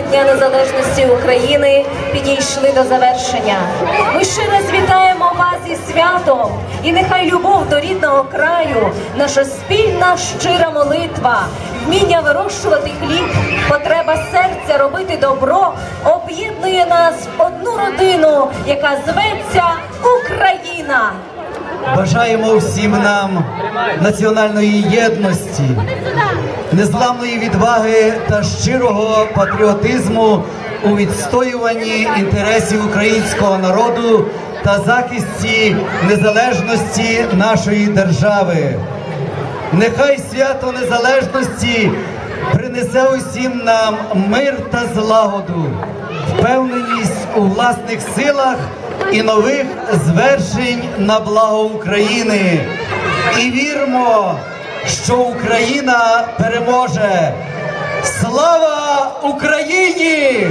Дня Незалежності України підійшли до завершення. Ми раз вітаємо вас із святом, і нехай любов до рідного краю, наша спільна щира молитва, вміння вирощувати хліб, потреба серця робити добро об'єднує нас в одну родину, яка зветься Україна. Бажаємо всім нам національної єдності, незламної відваги та щирого патріотизму у відстоюванні інтересів українського народу та захисті незалежності нашої держави. Нехай свято незалежності принесе усім нам мир та злагоду, впевненість у власних силах і нових звершень на благо України. І віримо, що Україна переможе. Слава Україні!